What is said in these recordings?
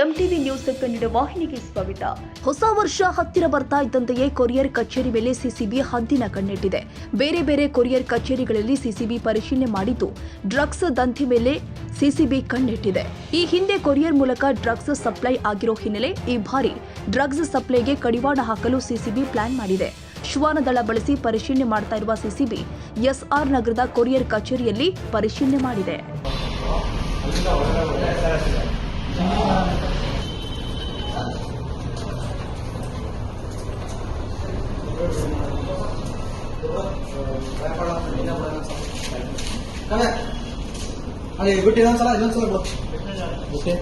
MTV news Kannada ವಾಹಿನಿಗೆ ಸ್ವಾಗತ. ಹೊಸ ವರ್ಷ ಹತ್ತಿರ ಬರ್ತಾ ಇದ್ದಂತೆಯೇ ಕೊರಿಯರ್ ಕಚೇರಿ ಮೇಲೆ ಸಿಸಿಬಿ ಹದ್ದಿನ ಕಣ್ಣಿಟ್ಟಿದೆ. ಬೇರೆ ಬೇರೆ ಕೊರಿಯರ್ ಕಚೇರಿಗಳಲ್ಲಿ ಸಿಸಿಬಿ ಪರಿಶೀಲನೆ ಮಾಡಿದ್ದು, ಡ್ರಗ್ಸ್ ದಂಧೆ ಮೇಲೆ ಸಿಸಿಬಿ ಕಣ್ಣಿಟ್ಟಿದೆ. ಈ ಹಿಂದೆ ಕೊರಿಯರ್ ಮೂಲಕ ಡ್ರಗ್ಸ್ ಸಪ್ಲೈ ಆಗಿರೋ ಹಿನ್ನೆಲೆ ಈ ಬಾರಿ ಡ್ರಗ್ಸ್ ಸಪ್ಲೈಗೆ ಕಡಿವಾಣ ಹಾಕಲು ಸಿಸಿಬಿ ಪ್ಲಾನ್ ಮಾಡಿದೆ. ಶ್ವಾನದಳ ಬಳಸಿ ಪರಿಶೀಲನೆ ಮಾಡ್ತಾ ಇರುವ ಸಿಸಿಬಿ ಎಸ್ಆರ್ ನಗರದ ಕೊರಿಯರ್ ಕಚೇರಿಯಲ್ಲಿ ಪರಿಶೀಲನೆ ಮಾಡಿದೆ. ಅಲ್ಲಿ ಬಿಟ್ಟು ಇನ್ನೊಂದ್ಸಲ ಇನ್ನೊಂದ್ಸಲ ಬಿಡು ಓಕೆ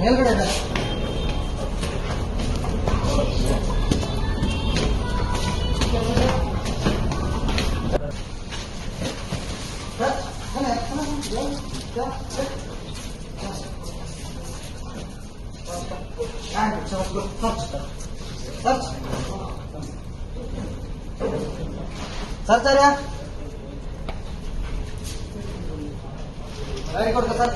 ಮೇಲ್ಗಡೆ ಇದೆ. sir sir very good sir